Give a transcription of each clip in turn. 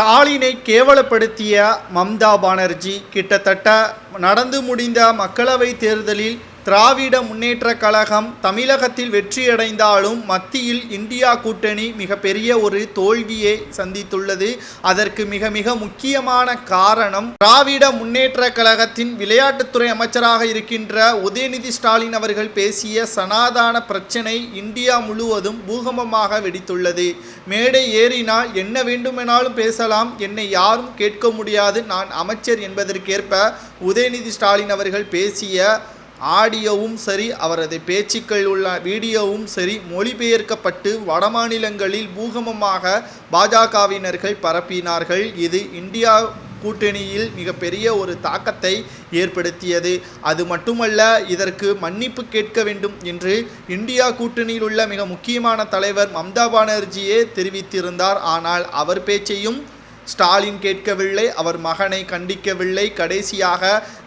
ஸ்டாலினை கேவலப்படுத்திய மம்தா பானர்ஜி கிட்டத்தட்ட நடந்து முடிந்த மக்களவை தேர்தலில் திராவிட முன்னேற்ற கழகம் தமிழகத்தில் வெற்றியடைந்தாலும் மத்தியில் இந்தியா கூட்டணி மிகப்பெரிய ஒரு தோல்வியை சந்தித்துள்ளது. அதற்கு மிக மிக முக்கியமான காரணம் திராவிட முன்னேற்ற கழகத்தின் விளையாட்டுத்துறை அமைச்சராக இருக்கின்ற உதயநிதி ஸ்டாலின் அவர்கள் பேசிய சனாதான பிரச்சனை இந்தியா முழுவதும் பூகம்பமாக வெடித்துள்ளது. மேடை ஏறினால் என்ன வேண்டுமெனாலும் பேசலாம். என்னை யாரும் கேட்க முடியாது. நான் அமைச்சர் என்பதற்கேற்ப உதயநிதி ஸ்டாலின் அவர்கள் பேசிய ஆடியோவும் சரி அவரது பேச்சுக்கள் உள்ள வீடியோவும் சரி மொழிபெயர்க்கப்பட்டு வடமாநிலங்களில் பூகமமாக பாஜகவினர்கள் பரப்பினார்கள். இது இந்தியா கூட்டணியில் மிகப்பெரிய ஒரு தாக்கத்தை ஏற்படுத்தியது. அது மட்டுமல்ல இதற்கு மன்னிப்பு கேட்க வேண்டும் என்று இந்தியா கூட்டணியில் உள்ள மிக முக்கியமான தலைவர் மம்தா பானர்ஜியே தெரிவித்திருந்தார். ஆனால் அவர் பேச்சையும் ஸ்டாலின் கேட்கவில்லை அவர் மகனை கண்டிக்கவில்லை. கடைசியாக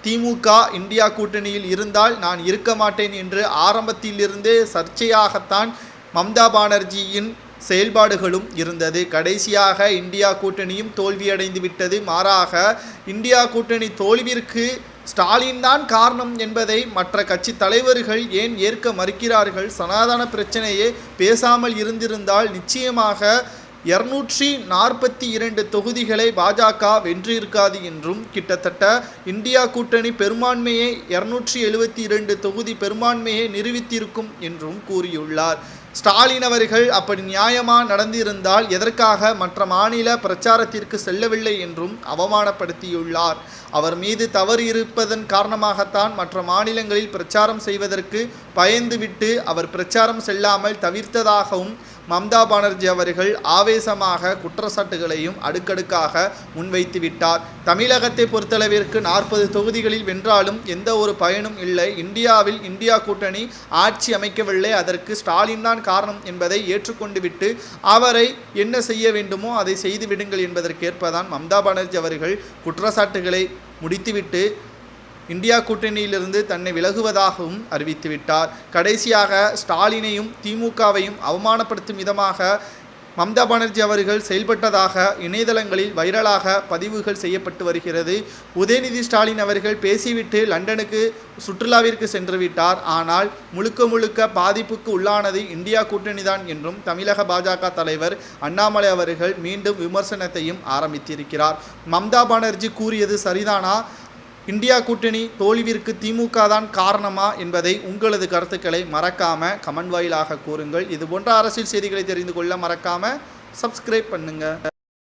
திமுக இந்தியா கூட்டணியில் இருந்தால் நான் இருக்க மாட்டேன் என்று ஆரம்பத்திலிருந்தே சர்ச்சையாகத்தான் மம்தா பானர்ஜியின் செயல்பாடுகளும் இருந்தது. கடைசியாக இந்தியா கூட்டணியும் தோல்வியடைந்து விட்டது. மாறாக இந்தியா கூட்டணி தோல்விற்கு ஸ்டாலின் தான் காரணம் என்பதை மற்ற கட்சி தலைவர்கள் ஏன் ஏற்க மறுக்கிறார்கள்? சனாதன பிரச்சனையே பேசாமல் இருந்திருந்தால் நிச்சயமாக இருநூற்றி நாற்பத்தி இரண்டு தொகுதிகளை பாஜக வென்றிருக்காது என்றும் கிட்டத்தட்ட இந்தியா கூட்டணி பெரும்பான்மையை இருநூற்றி எழுபத்தி இரண்டு தொகுதி பெரும்பான்மையை நிரூபித்திருக்கும் என்றும் கூறியுள்ளார். ஸ்டாலின் அவர்கள் அப்படி நியாயமாக நடந்திருந்தால் எதற்காக மற்ற மாநில பிரச்சாரத்திற்கு செல்லவில்லை என்றும் அவமானப்படுத்தியுள்ளார். அவர் மீது தவறு இருப்பதன் காரணமாகத்தான் மற்ற மாநிலங்களில் பிரச்சாரம் செய்வதற்கு பயந்துவிட்டு அவர் பிரச்சாரம் செல்லாமல் தவிர்த்ததாகவும் மம்தா பானர்ஜி அவர்கள் ஆவேசமாக குற்றச்சாட்டுகளையும் அடுக்கடுக்காக முன்வைத்து விட்டார். தமிழகத்தை பொறுத்தளவிற்கு நாற்பது தொகுதிகளில் வென்றாலும் எந்த ஒரு பயனும் இல்லை. இந்தியாவில் இந்தியா கூட்டணி ஆட்சி அமைக்கவில்லை. அதற்கு ஸ்டாலின் தான் காரணம் என்பதை ஏற்றுக்கொண்டு விட்டு அவரை என்ன செய்ய வேண்டுமோ அதை செய்து விடுங்கள் என்பதற்கேற்பதான் மம்தா பானர்ஜி அவர்கள் குற்றச்சாட்டுகளை முடித்துவிட்டு இந்தியா கூட்டணியிலிருந்து தன்னை விலகுவதாகவும் அறிவித்துவிட்டார். கடைசியாக ஸ்டாலினையும் திமுகவையும் அவமானப்படுத்தும் விதமாக மம்தா பானர்ஜி அவர்கள் செயல்பட்டதாக இணையதளங்களில் வைரலாக பதிவுகள் செய்யப்பட்டு வருகிறது. உதயநிதி ஸ்டாலின் அவர்கள் பேசிவிட்டு லண்டனுக்கு சுற்றுலாவிற்கு சென்று விட்டார். ஆனால் முழுக்க முழுக்க பாதிப்புக்கு உள்ளானது இந்தியா கூட்டணிதான் என்றும் தமிழக பாஜக தலைவர் அண்ணாமலை அவர்கள் மீண்டும் விமர்சனத்தையும் ஆரம்பித்திருக்கிறார். மம்தா பானர்ஜி கூறியது சரிதானா? இந்தியா கூட்டணி தோல்விற்கு திமுக தான் காரணமா என்பதை உங்களது கருத்துக்களை மறக்காம கமெண்ட் வாயிலாக கூறுங்கள். இது போன்ற அரசியல் செய்திகளை தெரிந்து கொள்ள மறக்காம சப்ஸ்கிரைப் பண்ணுங்க.